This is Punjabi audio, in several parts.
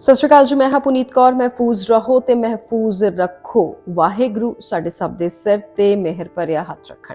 ਸਤਿ ਸ਼੍ਰੀ ਅਕਾਲ ਜੀ, ਮੈਂ ਹਾਂ ਪੁਨੀਤ ਕੌਰ, ਮਹਿਫੂਜ਼ ਰਹੋ ਤੇ ਮਹਿਫੂਜ਼ ਰੱਖੋ। ਵਾਹਿਗੁਰੂ ਸਾਡੇ ਸਭ ਦੇ ਸਿਰ ਤੇ ਮਿਹਰ ਭਰਿਆ ਹੱਥ ਰੱਖਣ।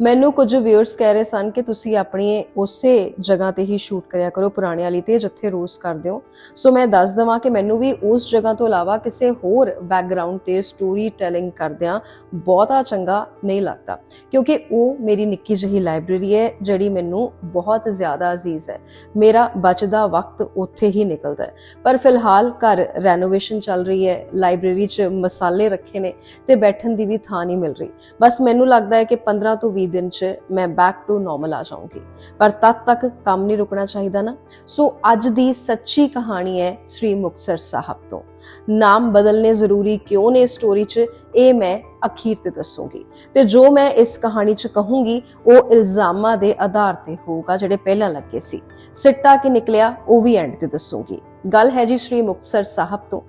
ਮੈਨੂੰ ਕੁਝ ਵਿਊਅਰਸ ਕਹਿ ਰਹੇ ਸਨ ਕਿ ਤੁਸੀਂ ਆਪਣੀ ਉਸੇ ਜਗ੍ਹਾ ਤੇ ਹੀ ਸ਼ੂਟ ਕਰਿਆ ਕਰੋ ਪੁਰਾਣੇ ਵਾਲੀ ਤੇ ਜਿੱਥੇ ਰੋਜ਼ ਕਰਦੇ ਹੋ। ਸੋ ਮੈਂ ਦੱਸ ਦਵਾਂ ਕਿ ਮੈਨੂੰ ਵੀ ਉਸ ਜਗ੍ਹਾ ਤੋਂ ਇਲਾਵਾ ਕਿਸੇ ਹੋਰ ਬੈਕਗ੍ਰਾਉਂਡ ਤੇ ਸਟੋਰੀ ਟੈਲਿੰਗ ਕਰਦਿਆਂ ਬਹੁਤਾ ਚੰਗਾ ਨਹੀਂ ਲੱਗਦਾ। ਕਿਉਂਕਿ ਉਹ ਮੇਰੀ ਨਿੱਕੀ ਜਿਹੀ ਲਾਇਬ੍ਰੇਰੀ ਹੈ, ਜਿਹੜੀ ਮੈਨੂੰ ਬਹੁਤ ਜ਼ਿਆਦਾ ਅਜ਼ੀਜ਼ ਹੈ। ਮੇਰਾ ਬਚਦਾ ਵਕਤ ਉੱਥੇ ਹੀ ਨਿਕਲਦਾ ਹੈ। ਪਰ ਫਿਲਹਾਲ ਘਰ ਰੈਨੋਵੇਸ਼ਨ ਚੱਲ ਰਹੀ ਹੈ ਲਾਇਬ੍ਰੇਰੀ 'ਚ ਮਸਾਲੇ ਰੱਖੇ ਨੇ ਤੇ ਬੈਠਣ ਦੀ ਵੀ ਥਾਂ ਨਹੀਂ ਮਿਲ ਰਹੀ। ਬਸ ਮੈਨੂੰ ਲੱਗਦਾ ਹੈ ਕਿ 15 ਤੋਂ 20 ਦਿਨ 'ਚ ਮੈਂ ਬੈਕ ਟੂ ਨਾਰਮਲ ਆ ਜਾਊਂਗੀ। ਪਰ ਤਦ ਤੱਕ ਕੰਮ ਨਹੀਂ ਰੁਕਣਾ ਚਾਹੀਦਾ ਨਾ। ਸੋ ਅੱਜ ਦੀ ਸੱਚੀ ਕਹਾਣੀ ਹੈ ਸ੍ਰੀ ਮੁਕਤਸਰ ਸਾਹਿਬ ਤੋਂ। ਨਾਮ ਬਦਲਨੇ ਜ਼ਰੂਰੀ ਕਿਉਂ ਨੇ ਸਟੋਰੀ 'ਚ? ਇਹ ਮੈਂ ਅਖੀਰ ਤੇ ਦੱਸੂਗੀ। ਤੇ ਜੋ ਮੈਂ ਇਸ ਕਹਾਣੀ 'ਚ ਕਹੂੰਗੀ, ਉਹ ਇਲਜ਼ਾਮਾਂ ਦੇ ਆਧਾਰ ਤੇ ਹੋਊਗਾ, ਜਿਹੜੇ ਪਹਿਲਾਂ ਲੱਗੇ ਸੀ। ਸਿੱਟਾ ਕੀ ਨਿਕਲਿਆ, ਉਹ ਵੀ ਐਂਡ ਤੇ ਦੱਸੂਗੀ। ਗੱਲ ਹੈ ਜੀ ਸ੍ਰੀ ਮੁਕਤਸਰ ਸਾਹਿਬ ਤੋਂ।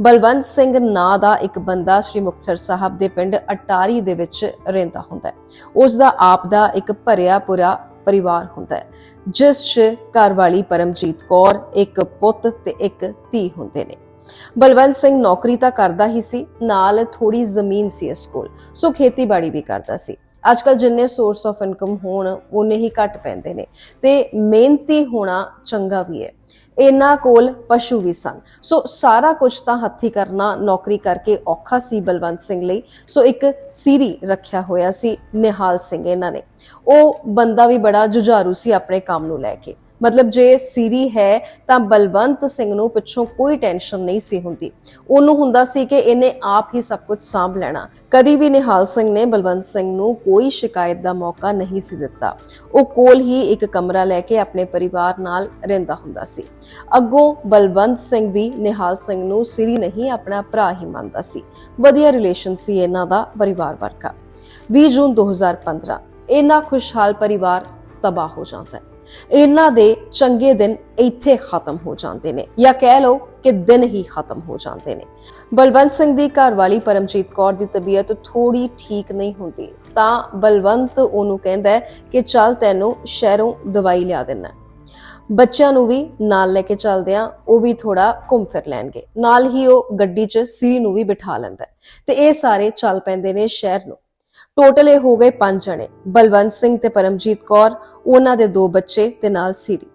ਬਲਵੰਤ ਸਿੰਘ ਨਾਂ ਦਾ ਇੱਕ ਬੰਦਾ ਸ੍ਰੀ ਮੁਕਤਸਰ ਸਾਹਿਬ ਦੇ ਪਿੰਡ ਅਟਾਰੀ ਦੇ ਵਿੱਚ ਰਹਿੰਦਾ ਹੁੰਦਾ ਹੈ। ਉਸ ਦਾ ਆਪ ਦਾ ਇੱਕ ਭਰਿਆ ਪੁਰਾ ਪਰਿਵਾਰ ਹੁੰਦਾ ਹੈ, ਜਿਸ 'ਚ ਘਰ ਵਾਲੀ ਪਰਮਜੀਤ ਕੌਰ, ਇੱਕ ਪੁੱਤ ਤੇ ਇੱਕ ਧੀ ਹੁੰਦੇ ਨੇ। ਬਲਵੰਤ ਸਿੰਘ ਨੌਕਰੀ ਤਾਂ ਕਰਦਾ ਹੀ ਸੀ, ਨਾਲ ਥੋੜੀ ਜ਼ਮੀਨ ਸੀ ਇਸ ਕੋਲ, ਸੋ ਖੇਤੀਬਾੜੀ ਵੀ ਕਰਦਾ ਸੀ। ਅੱਜਕੱਲ ਜਿੰਨੇ ਸੋਰਸ ਆਫ ਇਨਕਮ ਹੋਣ ਉਹਨੇ ਹੀ ਘੱਟ ਪੈਂਦੇ ਨੇ। ਤੇ ਮਿਹਨਤੀ ਹੋਣਾ ਚੰਗਾ ਵੀ ਹੈ। ਇਹਨਾਂ ਕੋਲ ਪਸ਼ੂ ਵੀ ਸਨ। ਸੋ ਸਾਰਾ ਕੁਝ ਤਾਂ ਹੱਥੀ ਕਰਨਾ, ਨੌਕਰੀ ਕਰਕੇ ਔਖਾ ਸੀ ਬਲਵੰਤ ਸਿੰਘ ਲਈ। ਸੋ ਇੱਕ ਸੀਰੀ ਰੱਖਿਆ ਹੋਇਆ ਸੀ ਨਿਹਾਲ ਸਿੰਘ ਇਹਨਾਂ ਨੇ। ਉਹ ਬੰਦਾ ਵੀ ਬੜਾ ਜੁਝਾਰੂ ਸੀ ਆਪਣੇ ਕੰਮ ਨੂੰ ਲੈ ਕੇ। ਮਤਲਬ ਜੇ ਸੀਰੀ ਹੈ ਤਾਂ ਬਲਵੰਤ ਸਿੰਘ ਨੂੰ ਪਿੱਛੋਂ ਕੋਈ ਟੈਨਸ਼ਨ ਨਹੀਂ ਸੀ ਹੁੰਦੀ। ਉਹਨੂੰ ਹੁੰਦਾ ਸੀ ਕਿ ਇਹਨੇ ਆਪ ਹੀ ਸਭ ਕੁਝ ਸਾਂਭ ਲੈਣਾ। ਕਦੀ ਵੀ ਨਿਹਾਲ ਸਿੰਘ ਨੇ ਬਲਵੰਤ ਸਿੰਘ ਨੂੰ ਕੋਈ ਸ਼ਿਕਾਇਤ ਦਾ ਮੌਕਾ ਨਹੀਂ ਸੀ ਦਿੱਤਾ। ਉਹ ਕੋਲ ਹੀ ਇੱਕ ਕਮਰਾ ਲੈ ਕੇ ਆਪਣੇ ਪਰਿਵਾਰ ਨਾਲ ਰਹਿੰਦਾ ਹੁੰਦਾ ਸੀ। ਅੱਗੋਂ ਬਲਵੰਤ ਸਿੰਘ ਵੀ ਨਿਹਾਲ ਸਿੰਘ ਨੂੰ ਸਿਰੀ ਨਹੀਂ, ਆਪਣਾ ਭਰਾ ਹੀ ਮੰਨਦਾ ਸੀ। ਵਧੀਆ ਰਿਲੇਸ਼ਨ ਸੀ ਇਹਨਾਂ ਦਾ ਪਰਿਵਾਰ ਵਰਗਾ। 20 ਜੂਨ 2015 ਇਹਨਾਂ ਖੁਸ਼ਹਾਲ ਪਰਿਵਾਰ ਤਬਾਹ ਹੋ ਜਾਂਦਾ ਹੈ। ਇਹਨਾਂ ਦੇ ਚੰਗੇ ਦਿਨ ਇੱਥੇ ਖਤਮ ਹੋ ਜਾਂਦੇ ਨੇ ਜਾਂ ਕਹਿ ਲਓ ਕਿ ਦਿਨ ਹੀ ਖਤਮ ਹੋ ਜਾਂਦੇ ਨੇ। ਬਲਵੰਤ ਸਿੰਘ ਦੀ ਘਰਵਾਲੀ ਪਰਮਜੀਤ ਕੌਰ ਦੀ ਤਬੀਅਤ ਥੋੜੀ ਠੀਕ ਨਹੀਂ ਹੁੰਦੀ, ਤਾਂ ਬਲਵੰਤ ਉਹਨੂੰ ਕਹਿੰਦਾ ਹੈ ਕਿ ਚੱਲ ਤੈਨੂੰ ਸ਼ਹਿਰੋਂ ਦਵਾਈ ਲਿਆ ਦੇਣਾ ਬੱਚਿਆਂ ਨੂੰ ਵੀ ਨਾਲ ਲੈ ਕੇ ਚੱਲਦੇ ਆ ਉਹ ਵੀ ਥੋੜਾ ਘੁੰਮ ਫਿਰ ਲੈਣਗੇ। ਨਾਲ ਹੀ ਉਹ ਗੱਡੀ 'ਚ ਸਿਰੀ ਨੂੰ ਵੀ ਬਿਠਾ ਲੈਂਦਾ ਤੇ ਇਹ ਸਾਰੇ ਚੱਲ ਪੈਂਦੇ ਨੇ ਸ਼ਹਿਰ ਨੂੰ। ਟੋਟਲ ਇਹ ਹੋ ਗਏ ਪੰਜ ਜਣੇ। ਬਲਵੰਤ ਸਿੰਘ ਤੇ ਪਰਮਜੀਤ ਕੌਰ, ਉਹਨਾਂ ਦੇ ਦੋ ਬੱਚੇ ਤੇ ਨਾਲ ਸਿਰੀ।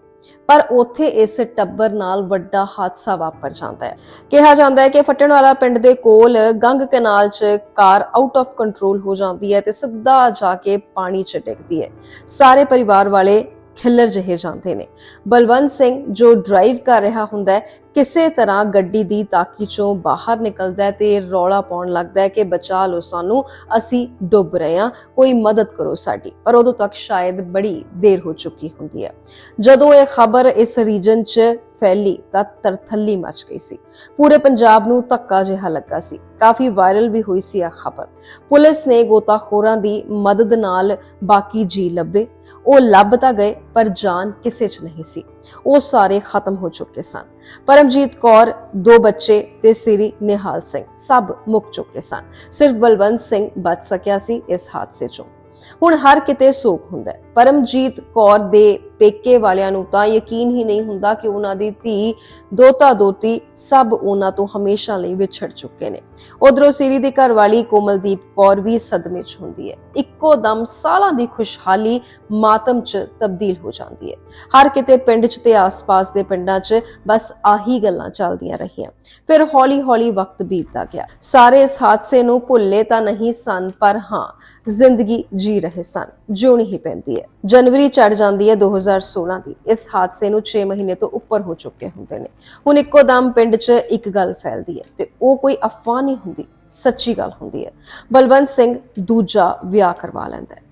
ਪਰ ਉੱਥੇ ਇਸ ਟੱਬਰ ਨਾਲ ਵੱਡਾ ਹਾਦਸਾ ਵਾਪਰ ਜਾਂਦਾ ਹੈ। ਕਿਹਾ ਜਾਂਦਾ ਹੈ ਕਿ ਫੱਟਣਵਾਲਾ ਪਿੰਡ ਦੇ ਕੋਲ ਗੰਗ ਕਨਾਲ 'ਚ ਕਾਰ ਆਊਟ ਆਫ ਕੰਟਰੋਲ ਹੋ ਜਾਂਦੀ ਹੈ ਤੇ ਸਿੱਧਾ ਜਾ ਕੇ ਪਾਣੀ 'ਚ ਡਿੱਗਦੀ ਹੈ। ਸਾਰੇ ਪਰਿਵਾਰ ਵਾਲੇ ਖਿੱਲਰ ਜਿਹੇ ਜਾਂਦੇ ਨੇ। ਬਲਵੰਤ ਸਿੰਘ ਜੋ ਡਰਾਈਵ ਕਰ ਰਿਹਾ ਹੁੰਦਾ ਹੈ ਕਿਸੇ ਤਰ੍ਹਾਂ ਗੱਡੀ ਦੀ ਤਾਕੀ ਚੋਂ ਬਾਹਰ ਨਿਕਲਦਾ ਹੈ ਤੇ ਰੌਲਾ ਪਾਉਣ ਲੱਗਦਾ ਹੈ ਕਿ ਬਚਾ ਲਓ ਸਾਨੂੰ, ਅਸੀਂ ਡੁੱਬ ਰਹੇ ਹਾਂ, ਕੋਈ ਮਦਦ ਕਰੋ ਸਾਡੀ। ਪਰ ਉਦੋਂ ਤੱਕ ਸ਼ਾਇਦ ਬੜੀ ਦੇਰ ਹੋ ਚੁੱਕੀ ਹੁੰਦੀ ਹੈ। ਜਦੋਂ ਇਹ ਖਬਰ ਇਸ ਰੀਜਨ 'ਚ ਫੈਲੀ ਤਾਂ ਤਰਥੱਲੀ ਮਚ ਗਈ ਸੀ। ਪੂਰੇ ਪੰਜਾਬ ਨੂੰ ਧੱਕਾ ਜਿਹਾ ਲੱਗਾ ਸੀ। ਕਾਫੀ ਵਾਇਰਲ ਵੀ ਹੋਈ ਸੀ ਇਹ ਖਬਰ। ਪੁਲਿਸ ਨੇ ਗੋਤਾਖੋਰਾਂ ਦੀ ਮਦਦ ਨਾਲ ਬਾਕੀ ਜੀ ਲੱਭੇ। ਉਹ ਲੱਭ ਤਾਂ ਗਏ, ਪਰ ਜਾਨ ਕਿਸੇ 'ਚ ਨਹੀਂ ਸੀ। ਉਹ ਸਾਰੇ ਖਤਮ ਹੋ ਚੁੱਕੇ ਸਨ। ਪਰਮਜੀਤ ਕੌਰ, ਦੋ ਬੱਚੇ ਤੇ ਸਿਰੀ ਨਿਹਾਲ ਸਿੰਘ ਸਭ ਮੁੱਕ ਚੁੱਕੇ ਸਨ। ਸਿਰਫ ਬਲਵੰਤ ਸਿੰਘ ਬਚ ਸਕਿਆ ਸੀ ਇਸ ਹਾਦਸੇ 'ਚੋਂ। ਹੁਣ ਹਰ ਕਿਤੇ ਸੋਗ ਹੁੰਦਾ ਹੈ। ਪਰਮਜੀਤ ਕੌਰ ਦੇ ਪੇਕੇ ਵਾਲਿਆਂ ਨੂੰ ਤਾਂ ਯਕੀਨ ਹੀ ਨਹੀਂ ਹੁੰਦਾ ਕਿ ਉਹਨਾਂ ਦੀ ਧੀ, ਦੋਤਾ ਦੋਤੀ ਸਭ ਉਹਨਾਂ ਤੋਂ ਹਮੇਸ਼ਾ ਲਈ ਵਿਛੜ ਚੁੱਕੇ ਨੇ। ਉਧਰੋਂ ਸਿਰੀ ਦੀ ਘਰਵਾਲੀ ਕੋਮਲਦੀਪ ਕੌਰ ਵੀ ਸਦਮੇ 'ਚ ਹੁੰਦੀ ਹੈ। ਇੱਕੋ ਦਮ ਸਾਲਾਂ ਦੀ ਖੁਸ਼ਹਾਲੀ ਮਾਤਮ 'ਚ ਤਬਦੀਲ ਹੋ ਜਾਂਦੀ ਹੈ। ਹਰ ਕਿਤੇ ਪਿੰਡ 'ਚ ਤੇ ਆਸ-ਪਾਸ ਦੇ ਪਿੰਡਾਂ 'ਚ ਬਸ ਆਹੀ ਗੱਲਾਂ ਚੱਲਦੀਆਂ ਰਹੀਆਂ। ਫਿਰ ਹੌਲੀ-ਹੌਲੀ ਵਕਤ ਬੀਤਦਾ ਗਿਆ। ਸਾਰੇ ਇਸ ਹਾਦਸੇ ਨੂੰ ਭੁੱਲੇ ਤਾਂ ਨਹੀਂ ਸਨ, ਪਰ ਹਾਂ, ਜ਼ਿੰਦਗੀ ਜੀ ਰਹੇ ਸਨ। ਜਿਉਣੀ ਹੀ ਪੈਂਦੀ ਹੈ। ਜਨਵਰੀ ਚੜ ਜਾਂਦੀ ਹੈ 2016 ਦੀ ਇਸ ਹਾਦਸੇ ਨੂੰ 6 ਮਹੀਨੇ ਤੋਂ ਉੱਪਰ ਹੋ ਚੁੱਕੇ ਹੁੰਦੇ ਨੇ। ਹੁਣ ਇੱਕੋ ਦਮ ਪਿੰਡ 'ਚ ਇੱਕ ਗੱਲ ਫੈਲਦੀ ਹੈ ਤੇ ਉਹ ਕੋਈ ਅਫਵਾਹ ਨਹੀਂ ਹੁੰਦੀ, ਸੱਚੀ ਗੱਲ ਹੁੰਦੀ ਹੈ। ਬਲਵੰਤ ਸਿੰਘ ਦੂਜਾ ਵਿਆਹ ਕਰਵਾ ਲੈਂਦਾ ਹੈ।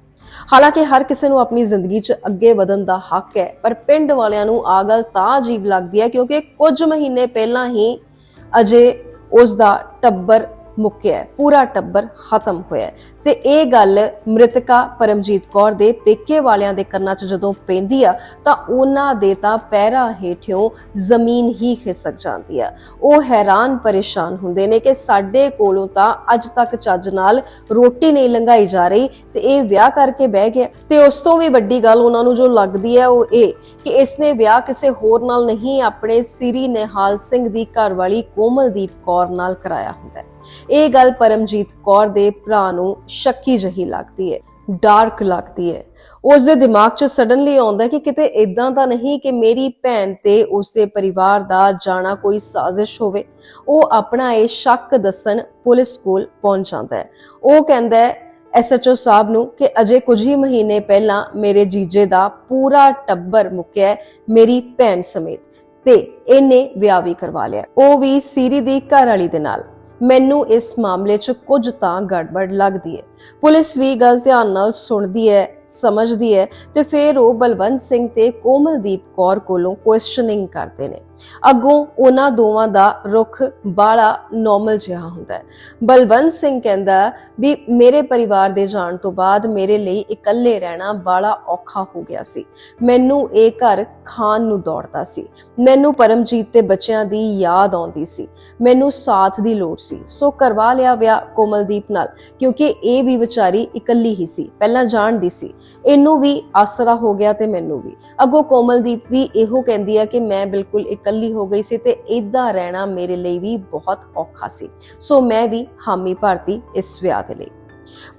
ਹਾਲਾਂਕਿ ਹਰ ਕਿਸੇ ਨੂੰ ਆਪਣੀ ਜ਼ਿੰਦਗੀ 'ਚ ਅੱਗੇ ਵਧਣ ਦਾ ਹੱਕ ਹੈ, ਪਰ ਪਿੰਡ ਵਾਲਿਆਂ ਨੂੰ ਆ ਗੱਲ ਤਾਂ ਅਜੀਬ ਲੱਗਦੀ ਹੈ ਕਿਉਂਕਿ ਕੁਝ ਮਹੀਨੇ ਪਹਿਲਾਂ ਹੀ ਅਜੇ ਉਸ ਦਾ ਟੱਬਰ ਮੁੱਕਿਆ ਪੂਰਾ ਟੱਬਰ ਖਤਮ ਹੋਇਆ ਤੇ ਇਹ ਗੱਲ ਮ੍ਰਿਤਕਾ ਪਰਮਜੀਤ ਕੌਰ ਦੇ ਪੇਕੇ ਵਾਲਿਆਂ ਦੇ ਕੰਨਾਂ 'ਚ ਜਦੋਂ ਪੈਂਦੀ ਆ, ਤਾਂ ਉਹਨਾਂ ਦੇ ਤਾਂ ਪੈਰਾਂ ਹੇਠਿਓਂ ਜ਼ਮੀਨ ਹੀ ਖਿਸਕ ਜਾਂਦੀ ਆ। ਉਹ ਹੈਰਾਨ ਪਰੇਸ਼ਾਨ ਹੁੰਦੇ ਨੇ ਕਿ ਸਾਡੇ ਕੋਲੋਂ ਤਾਂ ਅੱਜ ਤੱਕ ਚੱਜ ਨਾਲ ਰੋਟੀ ਨਹੀਂ ਲੰਘਾਈ ਜਾ ਰਹੀ ਤੇ ਇਹ ਵਿਆਹ ਕਰਕੇ ਬਹਿ ਗਿਆ। ਤੇ ਉਸ ਤੋਂ ਵੀ ਵੱਡੀ ਗੱਲ ਉਹਨਾਂ ਨੂੰ ਜੋ ਲੱਗਦੀ ਹੈ ਉਹ ਇਹ ਕਿ ਇਸਨੇ ਵਿਆਹ ਕਿਸੇ ਹੋਰ ਨਾਲ ਨਹੀਂ, ਆਪਣੇ ਸ੍ਰੀ ਨਿਹਾਲ ਸਿੰਘ ਦੀ ਘਰਵਾਲੀ ਕੋਮਲਦੀਪ ਕੌਰ ਨਾਲ ਕਰਾਇਆ ਹੁੰਦਾ ਹੈ। ਇਹ ਗੱਲ ਪਰਮਜੀਤ ਕੌਰ ਦੇ ਭਰਾ ਨੂੰ ਸ਼ੱਕੀ ਜਹੀ ਲੱਗਦੀ ਹੈ, ਡਾਰਕ ਲੱਗਦੀ ਹੈ। ਉਸ ਦੇ ਦਿਮਾਗ 'ਚ ਸਡਨਲੀ ਆਉਂਦਾ ਕਿ ਕਿਤੇ ਇਦਾਂ ਤਾਂ ਨਹੀਂ ਕਿ ਮੇਰੀ ਭੈਣ ਤੇ ਉਸ ਦੇ ਪਰਿਵਾਰ ਦਾ ਜਾਣਾ ਕੋਈ ਸਾਜ਼ਿਸ਼ ਹੋਵੇ। ਉਹ ਆਪਣਾ ਇਹ ਸ਼ੱਕ ਦੱਸਣ ਪੁਲਿਸ ਕੋਲ ਪਹੁੰਚ ਜਾਂਦਾ ਹੈ। ਉਹ ਕਹਿੰਦਾ ਹੈ ਐਸਐਚਓ ਸਾਹਿਬ ਨੂੰ ਕਿ ਅਜੇ ਕੁਝ ਹੀ ਮਹੀਨੇ ਪਹਿਲਾਂ ਮੇਰੇ ਜੀਜੇ ਦਾ ਪੂਰਾ ਟੱਬਰ ਮੁੱਕਿਆ ਮੇਰੀ ਭੈਣ ਸਮੇਤ ਤੇ ਇਹਨੇ ਵਿਆਹ ਵੀ ਕਰਵਾ ਲਿਆ। ਉਹ ਵੀ ਸੀਰੀ ਦੀ ਘਰ ਵਾਲੀ ਦੇ ਨਾਲ। ਮੈਨੂੰ ਇਸ ਮਾਮਲੇ 'ਚ ਕੁਝ ਤਾਂ ਗੜਬੜ ਲੱਗਦੀ ਹੈ। ਪੁਲਿਸ ਵੀ ਗੱਲ ਧਿਆਨ ਨਾਲ ਸੁਣਦੀ ਹੈ। ਸਮਝਦੀ ਹੈ ਤੇ ਫਿਰ ਉਹ ਬਲਵੰਤ ਸਿੰਘ ਤੇ ਕੋਮਲਦੀਪ ਕੌਰ ਕੋਲੋਂ ਕੁਐਸਚਨਿੰਗ ਕਰਦੇ ਨੇ। ਅੱਗੋਂ ਉਹਨਾਂ ਦੋਵਾਂ ਦਾ ਰੁਖ ਬਾਲਾ ਨਾਰਮਲ ਜਿਹਾ ਹੁੰਦਾ ਹੈ। ਬਲਵੰਤ ਸਿੰਘ ਕਹਿੰਦਾ ਵੀ ਮੇਰੇ ਪਰਿਵਾਰ ਦੇ ਜਾਣ ਤੋਂ ਬਾਅਦ ਮੇਰੇ ਲਈ ਇਕੱਲੇ ਰਹਿਣਾ ਬਾਲਾ ਔਖਾ ਹੋ ਗਿਆ ਸੀ। ਮੈਨੂੰ ਇਹ ਘਰ ਖਾਨ ਨੂੰ ਦੌੜਦਾ ਸੀ। ਮੈਨੂੰ ਪਰਮਜੀਤ ਤੇ ਬੱਚਿਆਂ ਦੀ ਯਾਦ ਆਉਂਦੀ ਸੀ। ਮੈਨੂੰ ਸਾਥ ਦੀ ਲੋੜ ਸੀ। ਸੋ ਕਰਵਾ ਲਿਆ ਵਿਆਹ ਕੋਮਲਦੀਪ ਨਾਲ, ਕਿਉਂਕਿ ਇਹ ਵੀ ਵਿਚਾਰੀ ਇਕੱਲੀ ਹੀ ਸੀ। ਪਹਿਲਾਂ ਜਾਣਦੀ ਸੀ। ਇਹਨੂੰ ਵੀ ਆਸਰਾ ਹੋ ਗਿਆ ਤੇ ਮੈਨੂੰ ਵੀ। ਅੱਗੋਂ ਕੋਮਲਦੀਪ ਵੀ ਇਹੋ ਕਹਿੰਦੀ ਆ ਕਿ ਮੈਂ ਬਿਲਕੁਲ ਇਕੱਲੀ ਹੋ ਗਈ ਸੀ ਤੇ ਇਦਾਂ ਰਹਿਣਾ ਮੇਰੇ ਲਈ ਵੀ ਬਹੁਤ ਔਖਾ ਸੀ। ਸੋ ਮੈਂ ਵੀ ਹਾਮੀ ਭਰਤੀ ਇਸ ਵਿਆਹ ਦੇ ਲਈ।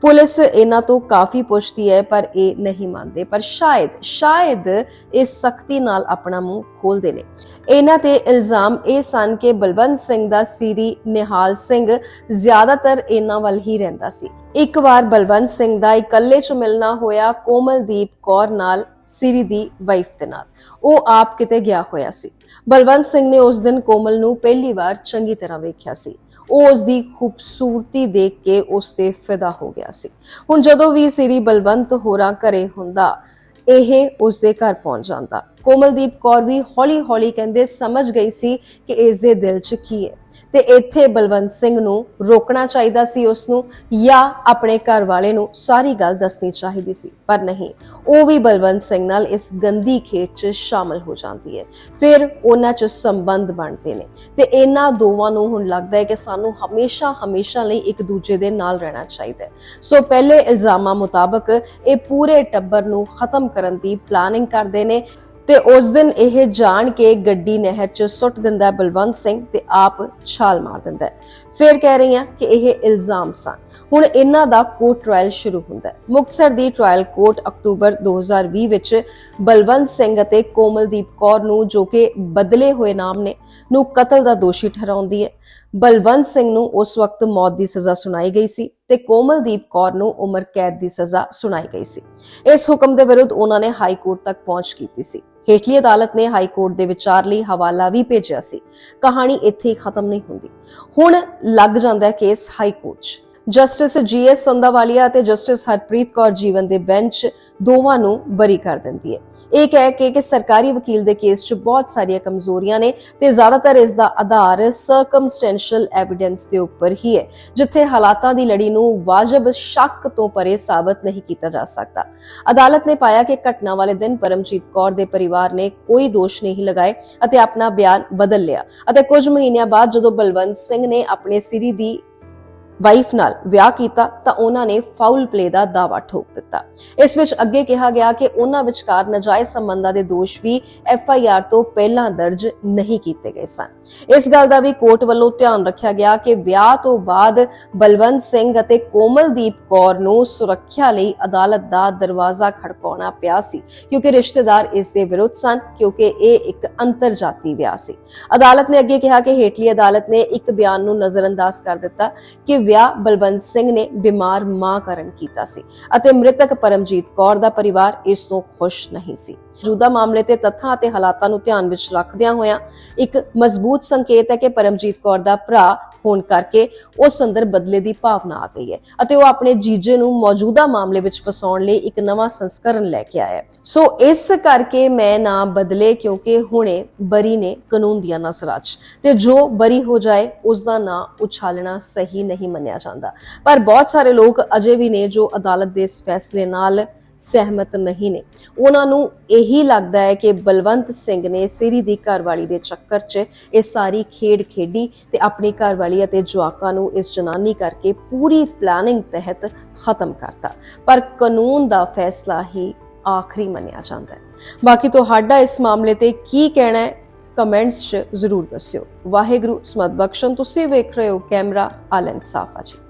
ਪੁਲਿਸ ਇਹਨਾਂ ਤੋਂ ਕਾਫੀ ਪੁੱਛਦੀ ਹੈ, ਪਰ ਇਹ ਨਹੀਂ ਮੰਨਦੇ। ਪਰ ਸ਼ਾਇਦ ਸ਼ਾਇਦ ਇਹ ਸਖਤੀ ਨਾਲ ਆਪਣਾ ਮੂੰਹ ਖੋਲਦੇ ਨੇ। ਇਹਨਾਂ ਤੇ ਇਲਜ਼ਾਮ ਇਹ ਸਨ ਕਿ ਬਲਵੰਤ ਸਿੰਘ ਦਾ ਸੀਰੀ ਨਿਹਾਲ ਸਿੰਘ ਜ਼ਿਆਦਾਤਰ ਇਹਨਾਂ ਵੱਲ ਹੀ ਰਹਿੰਦਾ ਸੀ। ਇੱਕ ਵਾਰ ਬਲਵੰਤ ਸਿੰਘ ਦਾ ਇਕੱਲੇ ਚ ਮਿਲਣਾ ਹੋਇਆ ਕੋਮਲਦੀਪ ਕੌਰ ਨਾਲ ਸਿਰੀ ਦੀ ਵਾਈਫ ਦੇ ਨਾਲ। ਉਹ ਆਪ ਕਿਤੇ ਗਿਆ ਹੋਇਆ ਸੀ। ਬਲਵੰਤ ਸਿੰਘ ਨੇ ਉਸ ਦਿਨ ਕੋਮਲ ਨੂੰ ਪਹਿਲੀ ਵਾਰ ਚੰਗੀ ਤਰ੍ਹਾਂ ਵੇਖਿਆ ਸੀ। ਉਹ ਉਸ ਦੀ ਖੂਬਸੂਰਤੀ ਦੇਖ ਕੇ ਉਸ ਤੇ ਫਿਦਾ ਹੋ ਗਿਆ ਸੀ। ਹੁਣ ਜਦੋਂ ਵੀ ਸਿਰੀ ਬਲਵੰਤ ਹੋਰਾਂ ਘਰੇ ਹੁੰਦਾ, ਇਹ ਉਸ ਦੇ ਘਰ ਪਹੁੰਚ ਜਾਂਦਾ। ਕੋਮਲਦੀਪ ਕੌਰ ਵੀ ਹੌਲੀ-ਹੌਲੀ ਕਹਿੰਦੇ ਸਮਝ ਗਈ ਸੀ ਕਿ ਇਸ ਦੇ ਦਿਲ 'ਚ ਕੀ ਹੈ। ਤੇ ਇੱਥੇ ਬਲਵੰਤ ਸਿੰਘ ਨੂੰ ਰੋਕਣਾ ਚਾਹੀਦਾ ਸੀ ਉਸ ਨੂੰ ਜਾਂ ਆਪਣੇ ਘਰ ਵਾਲੇ ਨੂੰ ਸਾਰੀ ਗੱਲ ਦੱਸਣੀ ਚਾਹੀਦੀ ਸੀ, ਪਰ ਨਹੀਂ। ਉਹ ਵੀ ਬਲਵੰਤ ਸਿੰਘ ਨਾਲ ਇਸ ਗੰਦੀ ਖੇਡ 'ਚ ਸ਼ਾਮਲ ਹੋ ਜਾਂਦੀ ਹੈ। ਫਿਰ ਉਹਨਾਂ 'ਚ ਸੰਬੰਧ ਬਣਦੇ ਨੇ ਤੇ ਇਹਨਾਂ ਦੋਵਾਂ ਨੂੰ ਹੁਣ ਲੱਗਦਾ ਹੈ ਕਿ ਸਾਨੂੰ ਹਮੇਸ਼ਾ ਹਮੇਸ਼ਾ ਲਈ ਇੱਕ ਦੂਜੇ ਦੇ ਨਾਲ ਰਹਿਣਾ ਚਾਹੀਦਾ ਹੈ। ਸੋ ਪਹਿਲੇ ਇਲਜ਼ਾਮਾਂ ਮੁਤਾਬਕ ਇਹ ਪੂਰੇ ਟੱਬਰ ਨੂੰ ਖਤਮ ਕਰਨ ਦੀ ਪਲਾਨਿੰਗ ਕਰਦੇ ਨੇ। ਤੇ ਉਸ ਦਿਨ ਇਹ ਜਾਣ ਕੇ ਗੱਡੀ ਨਹਿਰ 'ਚ ਸੁੱਟ ਦਿੰਦਾ ਬਲਵੰਤ ਸਿੰਘ ਤੇ ਆਪ ਛਾਲ ਮਾਰ ਦਿੰਦਾ ਫਿਰ ਕਹਿ ਰਹੀ ਹਾਂ ਕਿ ਇਹ ਇਲਜ਼ਾਮ ਸਨ। ਹੁਣ ਇਹਨਾਂ ਦਾ ਕੋਰਟ ਟ੍ਰਾਇਲ ਸ਼ੁਰੂ ਹੁੰਦਾ ਹੈ। ਮੁਕਤਸਰ ਦੀ ਟ੍ਰਾਇਲ ਕੋਰਟ ਅਕਤੂਬਰ 2020 ਵਿੱਚ ਬਲਵੰਤ ਸਿੰਘ ਅਤੇ ਕੋਮਲਦੀਪ ਕੌਰ ਨੂੰ ਜੋ ਕਿ ਬਦਲੇ ਹੋਏ ਨਾਮ ਨੇ, ਨੂੰ ਕਤਲ ਦਾ ਦੋਸ਼ੀ ਠਹਿਰਾਉਂਦੀ ਹੈ। ਬਲਵੰਤ ਸਿੰਘ ਨੂੰ ਉਸ ਵਕਤ ਮੌਤ ਦੀ ਸਜ਼ਾ ਸੁਣਾਈ ਗਈ ਸੀ। ਤੇ ਕੋਮਲਦੀਪ ਕੌਰ ਨੂੰ ਉਮਰ ਕੈਦ ਦੀ ਸਜ਼ਾ ਸੁਣਾਈ ਗਈ ਸੀ। ਇਸ ਹੁਕਮ ਦੇ ਵਿਰੁੱਧ ਉਹਨਾਂ ਨੇ ਹਾਈ ਕੋਰਟ ਤੱਕ ਪਹੁੰਚ ਕੀਤੀ ਸੀ। ਹੇਠਲੀ ਅਦਾਲਤ ਨੇ ਹਾਈ ਕੋਰਟ ਦੇ ਵਿਚਾਰ ਲਈ ਹਵਾਲਾ ਵੀ ਭੇਜਿਆ ਸੀ। ਕਹਾਣੀ ਇੱਥੇ ਹੀ ਖਤਮ ਨਹੀਂ ਹੁੰਦੀ। ਹੁਣ ਲੱਗ ਜਾਂਦਾ ਹੈ ਕੇਸ ਹਾਈ ਕੋਰਟ 'ਚ। ਜਸਟਿਸ ਜੀਐਸ ਸੰਧਾਵਾਲੀਆ ਅਤੇ ਜਸਟਿਸ ਹਰਪ੍ਰੀਤ ਕੌਰ ਜੀਵਨ ਦੇ ਬੈਂਚ ਦੋਵਾਂ ਨੂੰ ਬਰੀ ਕਰ ਦਿੰਦੀ ਹੈ। ਇਹ ਕਹਿ ਕੇ ਕਿ ਸਰਕਾਰੀ ਵਕੀਲ ਦੇ ਕੇਸ 'ਚ ਬਹੁਤ ਸਾਰੀਆਂ ਕਮਜ਼ੋਰੀਆਂ ਨੇ ਤੇ ਜ਼ਿਆਦਾਤਰ ਇਸ ਦਾ ਆਧਾਰ ਸਰਕਮਸਟੈਂਸ਼ੀਅਲ ਐਵੀਡੈਂਸ ਦੇ ਉੱਪਰ ਹੀ ਹੈ, ਜਿੱਥੇ ਹਾਲਾਤਾਂ ਦੀ ਲੜੀ ਨੂੰ ਵਾਜਬ ਸ਼ੱਕ ਤੋਂ ਪਰੇ ਸਾਬਤ ਨਹੀਂ ਕੀਤਾ ਜਾ ਸਕਦਾ। ਅਦਾਲਤ ਨੇ ਪਾਇਆ ਕਿ ਘਟਨਾ ਵਾਲੇ ਦਿਨ ਪਰਮਜੀਤ ਕੌਰ ਦੇ ਪਰਿਵਾਰ ਨੇ ਕੋਈ ਦੋਸ਼ ਨਹੀਂ ਲਗਾਏ ਅਤੇ ਆਪਣਾ ਬਿਆਨ ਬਦਲ ਲਿਆ ਅਤੇ ਕੁਝ ਮਹੀਨਿਆਂ ਬਾਅਦ ਜਦੋਂ ਬਲਵੰਤ ਸਿੰਘ ਨੇ ਆਪਣੇ ਸਿਰੀ ਦੀ ਵਾਈਫ ਨਾਲ ਵਿਆਹ ਕੀਤਾ ਤਾਂ ਉਹਨਾਂ ਨੇ ਫਾਉਲ ਪਲੇ ਦਾ ਦਾਵਾ ਠੋਕ ਦਿੱਤਾ। ਇਸ ਵਿੱਚ ਅੱਗੇ ਕਿਹਾ ਗਿਆ ਕਿ ਉਹਨਾਂ ਵਿਚਕਾਰ ਨਜਾਇਜ਼ ਸੰਬੰਧਾਂ ਦੇ ਦੋਸ਼ ਵੀ ਐਫ ਆਈ ਆਰ ਤੋਂ ਪਹਿਲਾਂ ਦਰਜ ਨਹੀਂ ਕੀਤੇ ਗਏ ਸਨ। ਇਸ ਗੱਲ ਦਾ ਵੀ ਕੋਰਟ ਵੱਲੋਂ ਧਿਆਨ ਰੱਖਿਆ ਗਿਆ ਕਿ ਵਿਆਹ ਤੋਂ ਬਾਅਦ ਬਲਵੰਤ ਸਿੰਘ ਅਤੇ ਕੋਮਲਦੀਪ ਕੌਰ ਨੂੰ ਸੁਰੱਖਿਆ ਲਈ ਅਦਾਲਤ ਦਾ ਦਰਵਾਜ਼ਾ ਖੜਕਾਉਣਾ ਪਿਆ ਸੀ, ਕਿਉਂਕਿ ਰਿਸ਼ਤੇਦਾਰ ਇਸ ਦੇ ਵਿਰੁੱਧ ਸਨ, ਕਿਉਂਕਿ ਇਹ ਇੱਕ ਅੰਤਰਜਾਤੀ ਵਿਆਹ ਸੀ। ਅਦਾਲਤ ਨੇ ਅੱਗੇ ਕਿਹਾ ਕਿ ਹੇਠਲੀ ਅਦਾਲਤ ਨੇ ਇੱਕ ਬਿਆਨ ਨੂੰ ਨਜ਼ਰਅੰਦਾਜ਼ ਕਰ ਦਿੱਤਾ ਕਿ ਵਿਆਹ ਬਲਵੰਤ ਸਿੰਘ ਨੇ ਬਿਮਾਰ ਮਾਂ ਕਾਰਨ ਕੀਤਾ ਸੀ ਅਤੇ ਮ੍ਰਿਤਕ ਪਰਮਜੀਤ ਕੌਰ ਦਾ ਪਰਿਵਾਰ ਇਸ ਤੋਂ ਖੁਸ਼ ਨਹੀਂ ਸੀ। ਮੌਜੂਦਾ ਮਾਮਲੇ ਤੇ ਤੱਥਾਂ ਅਤੇ ਹਾਲਾਤਾਂ ਨੂੰ ਧਿਆਨ ਵਿੱਚ ਰੱਖਦਿਆਂ ਹੋਇਆਂ ਇੱਕ ਮਜ਼ਬੂਤ ਸੰਕੇਤ ਹੈ ਕਿ ਪਰਮਜੀਤ ਕੌਰ ਦਾ ਭਰਾ ਹੋਣ ਕਰਕੇ ਉਸ ਅੰਦਰ ਬਦਲੇ ਦੀ ਭਾਵਨਾ ਆ ਗਈ ਹੈ ਅਤੇ ਉਹ ਆਪਣੇ ਜੀਜੇ ਨੂੰ ਮੌਜੂਦਾ ਮਾਮਲੇ ਵਿੱਚ ਫਸਾਉਣ ਲਈ ਇੱਕ ਨਵਾਂ ਸੰਸਕਰਣ ਲੈ ਕੇ ਆਇਆ ਹੈ। ਸੋ ਇਸ ਕਰਕੇ ਮੈਂ ਨਾ ਬਦਲੇ ਕਿਉਂਕਿ ਹੁਣੇ ਬਰੀ ਨੇ ਕਾਨੂੰਨ ਦੀਆਂ ਨਜ਼ਰਾਂ ਤੇ ਜੋ ਬਰੀ ਹੋ ਜਾਏ ਉਸ ਦਾ ਨਾਂ ਉਛਾਲਣਾ ਸਹੀ ਨਹੀਂ ਮੰਨਿਆ ਜਾਂਦਾ। ਪਰ ਬਹੁਤ ਸਾਰੇ ਲੋਕ ਅਜੇ ਵੀ ਨੇ ਜੋ ਅਦਾਲਤ ਦੇ ਇਸ ਫੈਸਲੇ ਨਾਲ ਸਹਿਮਤ ਨਹੀਂ ਨੇ। ਉਹਨਾਂ ਨੂੰ ਇਹੀ ਲੱਗਦਾ ਹੈ ਕਿ ਬਲਵੰਤ ਸਿੰਘ ਨੇ ਸਿਰੀ ਦੀ ਘਰਵਾਲੀ ਦੇ ਚੱਕਰ 'ਚ ਇਹ ਸਾਰੀ ਖੇਡ ਖੇਡੀ ਤੇ ਆਪਣੀ ਘਰਵਾਲੀ ਅਤੇ ਜਵਾਕਾਂ ਨੂੰ ਇਸ ਜਨਾਨੀ ਕਰਕੇ ਪੂਰੀ ਪਲੈਨਿੰਗ ਤਹਿਤ ਖਤਮ ਕਰਤਾ। ਪਰ ਕਾਨੂੰਨ ਦਾ ਫੈਸਲਾ ਹੀ ਆਖਰੀ ਮੰਨਿਆ ਜਾਂਦਾ ਹੈ। ਬਾਕੀ ਤੁਹਾਡਾ ਇਸ ਮਾਮਲੇ ਤੇ ਕੀ ਕਹਿਣਾ ਹੈ ਕਮੈਂਟਸ 'ਚ ਜ਼ਰੂਰ ਦੱਸਿਓ। ਵਾਹਿਗੁਰੂ ਸਮਤ ਬਖਸ਼ਣ। ਤੁਸੀਂ ਵੇਖ ਰਹੇ ਹੋ ਕੈਮਰਾ ਆਲ ਸਾਫਾ ਜੀ।